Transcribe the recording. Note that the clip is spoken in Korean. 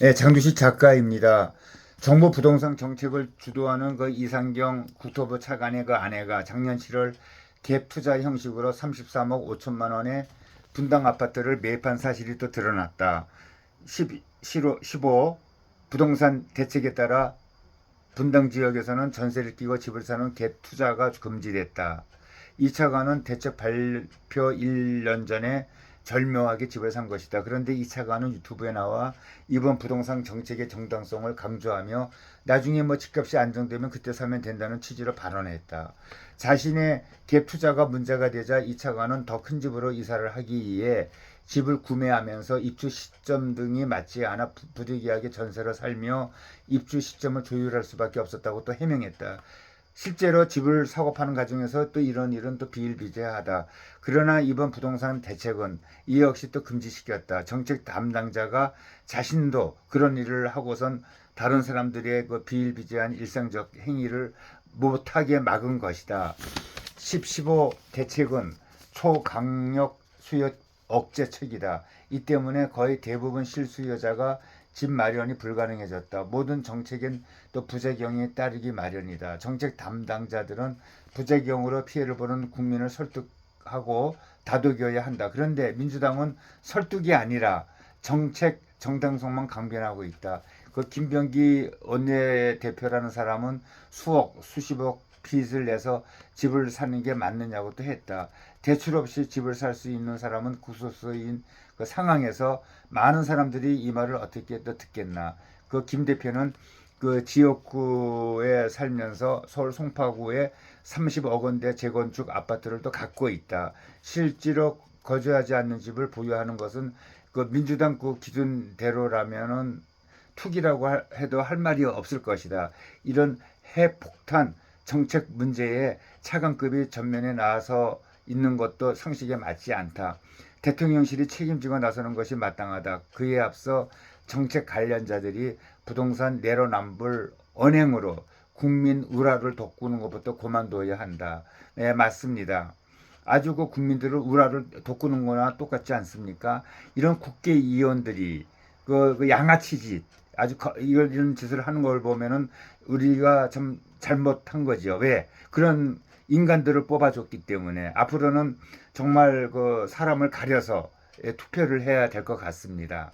네, 장두식 작가입니다. 정부 부동산 정책을 주도하는 그 이상경 국토부 차관의 그 아내가 작년 7월 갭 투자 형식으로 33억 5천만 원의 분당 아파트를 매입한 사실이 또 드러났다. 10, 15 부동산 대책에 따라 분당 지역에서는 전세를 끼고 집을 사는 갭 투자가 금지됐다. 이 차관은 대책 발표 1년 전에 절묘하게 집을 산 것이다. 그런데 이 차관은 유튜브에 나와 이번 부동산 정책의 정당성을 강조하며 나중에 뭐 집값이 안정되면 그때 사면 된다는 취지로 발언했다. 자신의 갭 투자가 문제가 되자 이 차관은 더 큰 집으로 이사를 하기 위해 집을 구매하면서 입주 시점 등이 맞지 않아 부- 부득이하게 전세로 살며 입주 시점을 조율할 수밖에 없었다고 또 해명했다. 실제로 집을 사고 파는 과정에서 또 이런 일은 또 비일비재하다. 그러나 이번 부동산 대책은 이 역시 또 금지시켰다. 정책 담당자가 자신도 그런 일을 하고선 다른 사람들의 그 비일비재한 일상적 행위를 못하게 막은 것이다. 10, 15 대책은 초강력 수요 억제책이다. 이 때문에 거의 대부분 실수요자가 집 마련이 불가능해졌다. 모든 정책엔 또 부작용이 따르기 마련이다. 정책 담당자들은 부작용으로 피해를 보는 국민을 설득하고 다독여야 한다. 그런데 민주당은 설득이 아니라 정책 정당성만 강변하고 있다. 그 김병기 원내대표라는 사람은 수억, 수십억 빚을 내서 집을 사는 게 맞느냐고 또 했다. 대출 없이 집을 살 수 있는 사람은 구소소인 그 상황에서 많은 사람들이 이 말을 어떻게 또 듣겠나. 그 김 대표는 그 지역구에 살면서 서울 송파구에 30억 원대 재건축 아파트를 또 갖고 있다. 실제로 거주하지 않는 집을 보유하는 것은 그 민주당 그 기준대로라면은 투기라고 할- 해도 할 말이 없을 것이다. 이런 핵폭탄 정책 문제에 차관급이 전면에 나와서 있는 것도 상식에 맞지 않다. 대통령실이 책임지고 나서는 것이 마땅하다. 그에 앞서 정책 관련자들이 부동산 내로남불 언행으로 국민 우라를 돋구는 것부터 그만둬야 한다. 네, 맞습니다. 아주 그 국민들을 우라를 돋구는 거나 똑같지 않습니까? 이런 국회의원들이 그, 그 양아치 짓, 아주 거- 이런, 이런 짓을 하는 걸 보면은 우리가 참 잘못한 거죠. 왜? 그런 인간들을 뽑아줬기 때문에 앞으로는 정말 그 사람을 가려서 예, 투표를 해야 될 것 같습니다.